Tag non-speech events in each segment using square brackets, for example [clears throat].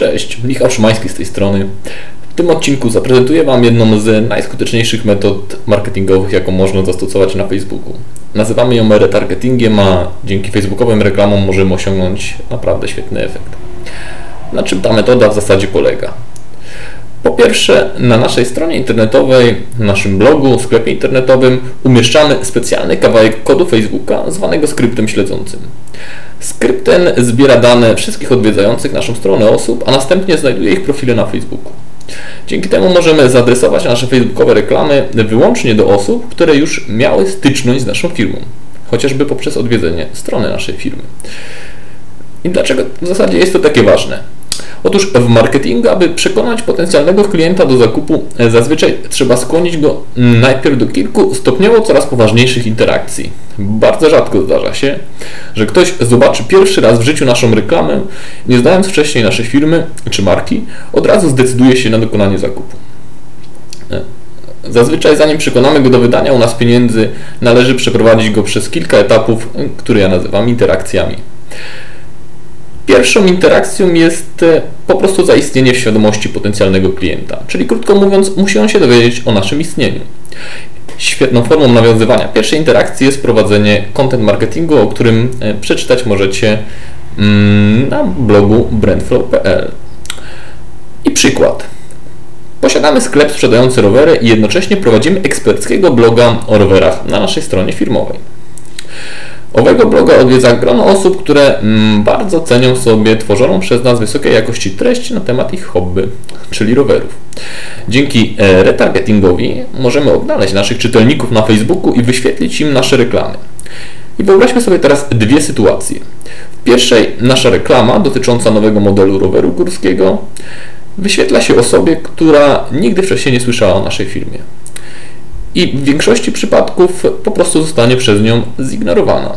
Cześć, Michał Szymański z tej strony. W tym odcinku zaprezentuję Wam jedną z najskuteczniejszych metod marketingowych, jaką można zastosować na Facebooku. Nazywamy ją retargetingiem, a dzięki facebookowym reklamom możemy osiągnąć naprawdę świetny efekt. Na czym ta metoda w zasadzie polega? Po pierwsze, na naszej stronie internetowej, naszym blogu, sklepie internetowym umieszczamy specjalny kawałek kodu Facebooka zwanego skryptem śledzącym. Skrypt ten zbiera dane wszystkich odwiedzających naszą stronę osób, a następnie znajduje ich profile na Facebooku. Dzięki temu możemy zaadresować nasze facebookowe reklamy wyłącznie do osób, które już miały styczność z naszą firmą, chociażby poprzez odwiedzenie strony naszej firmy. I dlaczego w zasadzie jest to takie ważne? Otóż w marketingu, aby przekonać potencjalnego klienta do zakupu, e, zazwyczaj trzeba skłonić go najpierw do kilku stopniowo coraz poważniejszych interakcji. Bardzo rzadko zdarza się, że ktoś zobaczy pierwszy raz w życiu naszą reklamę, nie znając wcześniej naszej firmy czy marki, od razu zdecyduje się na dokonanie zakupu. E, zazwyczaj zanim przekonamy go do wydania u nas pieniędzy, należy przeprowadzić go przez kilka etapów, e, które ja nazywam interakcjami. Pierwszą interakcją jest e, po prostu zaistnienie w świadomości potencjalnego klienta, czyli krótko mówiąc, musi on się dowiedzieć o naszym istnieniu. Świetną formą nawiązywania pierwszej interakcji jest prowadzenie content marketingu, o którym e, przeczytać możecie mm, na blogu brandflow.pl. I przykład. Posiadamy sklep sprzedający rowery i jednocześnie prowadzimy eksperckiego bloga o rowerach na naszej stronie firmowej. Owego bloga odwiedza grono osób, które mm, bardzo cenią sobie tworzoną przez nas wysokiej jakości treść na temat ich hobby, czyli rowerów. Dzięki e, retargetingowi możemy odnaleźć naszych czytelników na Facebooku i wyświetlić im nasze reklamy. I wyobraźmy sobie teraz dwie sytuacje. W pierwszej nasza reklama dotycząca nowego modelu roweru górskiego wyświetla się osobie, która nigdy wcześniej nie słyszała o naszej firmie i w większości przypadków po prostu zostanie przez nią zignorowana.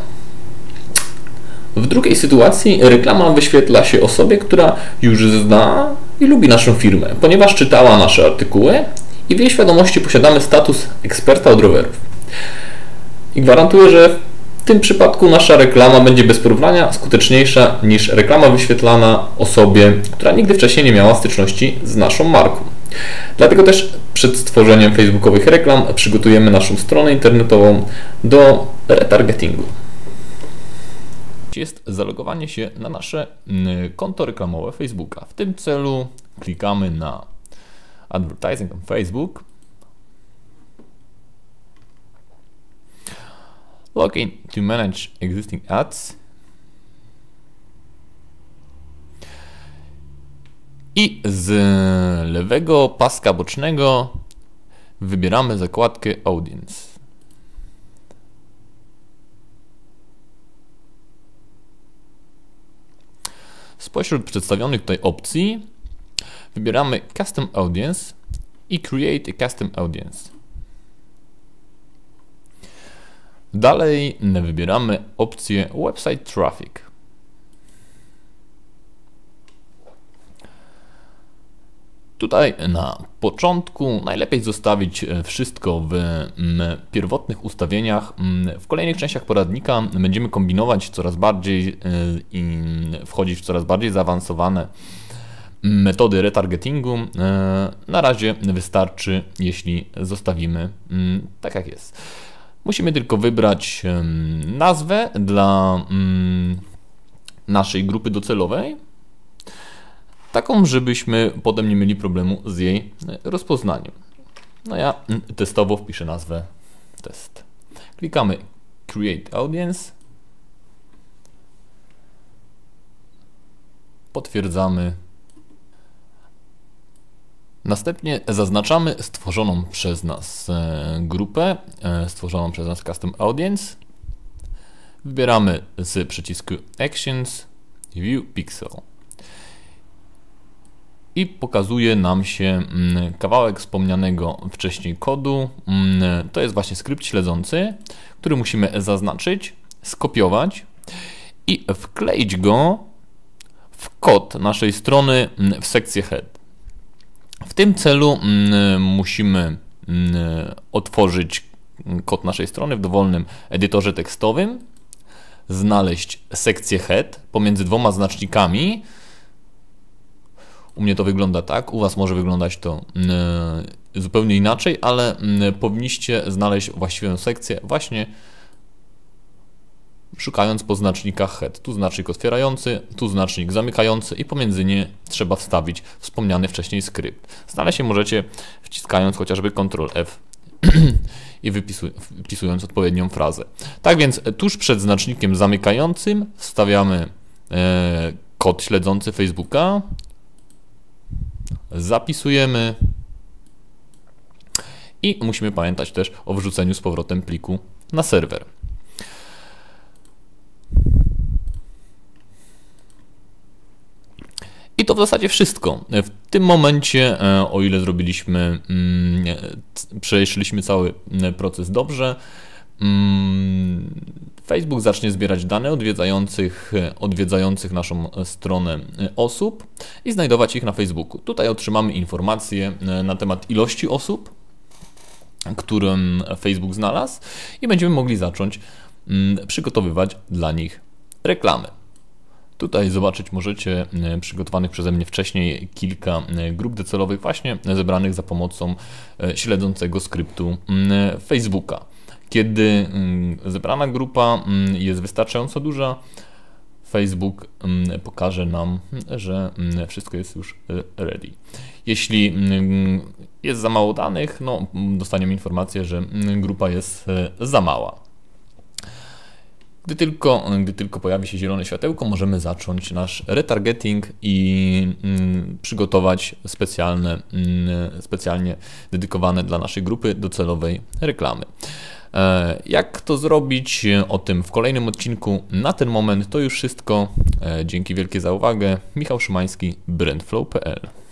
W drugiej sytuacji reklama wyświetla się osobie, która już zna i lubi naszą firmę, ponieważ czytała nasze artykuły i w jej świadomości posiadamy status eksperta od rowerów. I gwarantuję, że w tym przypadku nasza reklama będzie bez porównania skuteczniejsza niż reklama wyświetlana osobie, która nigdy wcześniej nie miała styczności z naszą marką. Dlatego też przed stworzeniem facebookowych reklam przygotujemy naszą stronę internetową do retargetingu. Jest zalogowanie się na nasze konto reklamowe Facebooka. W tym celu klikamy na Advertising on Facebook. Login to manage existing ads. I z lewego paska bocznego wybieramy zakładkę Audience. Spośród przedstawionych tutaj opcji wybieramy Custom Audience i Create a Custom Audience. Dalej wybieramy opcję Website Traffic. Tutaj na początku najlepiej zostawić e, wszystko w pierwotnych ustawieniach. W kolejnych częściach poradnika będziemy kombinować coraz bardziej e, i wchodzić w coraz bardziej zaawansowane metody retargetingu. E, na razie wystarczy, jeśli zostawimy tak jak jest. Musimy tylko wybrać nazwę dla naszej grupy docelowej taką, żebyśmy potem nie mieli problemu z jej rozpoznaniem. No ja testowo wpiszę nazwę test. Klikamy Create Audience. Potwierdzamy. Następnie zaznaczamy stworzoną przez nas e, grupę, e, stworzoną przez nas Custom Audience. Wybieramy z przycisku Actions View Pixel i pokazuje nam się mm, kawałek wspomnianego wcześniej kodu. Mm, to jest właśnie skrypt śledzący, który musimy zaznaczyć, skopiować i wkleić go w kod naszej strony mm, w sekcję head. W tym celu musimy otworzyć kod naszej strony w dowolnym edytorze tekstowym, znaleźć sekcję head pomiędzy dwoma znacznikami, U mnie to wygląda tak, u Was może wyglądać to zupełnie inaczej, ale powinniście znaleźć właściwą sekcję właśnie szukając po znacznikach head. Tu znacznik otwierający, tu znacznik zamykający i pomiędzy nie trzeba wstawić wspomniany wcześniej skrypt. Znaleźć się możecie wciskając chociażby Ctrl F [clears throat] i wpisując odpowiednią frazę. Tak więc tuż przed znacznikiem zamykającym wstawiamy e, kod śledzący Facebooka, zapisujemy i musimy pamiętać też o wrzuceniu z powrotem pliku na serwer. I to w zasadzie wszystko. W tym momencie, e, o ile zrobiliśmy, mm, przeszliśmy cały e, proces dobrze, Facebook zacznie zbierać dane odwiedzających, e, odwiedzających naszą stronę osób i znajdować ich na Facebooku. Tutaj otrzymamy informacje na temat ilości osób, którym Facebook znalazł i będziemy mogli zacząć mm, przygotowywać dla nich reklamy. Tutaj zobaczyć możecie e, przygotowanych przeze mnie wcześniej kilka e, grup docelowych właśnie zebranych za pomocą e, śledzącego skryptu Facebooka. Kiedy zebrana grupa jest wystarczająco duża, Facebook pokaże nam, że wszystko jest już ready. Jeśli jest za mało danych, no, dostaniemy informację, że grupa jest za mała. Gdy tylko, gdy tylko pojawi się zielone światełko, możemy zacząć nasz retargeting i mm, przygotować specjalne, mm, specjalnie dedykowane dla naszej grupy docelowej reklamy. E, jak to zrobić? O tym w kolejnym odcinku. Na ten moment to już wszystko. E, dzięki wielkie za uwagę. Michał Szymański, brandflow.pl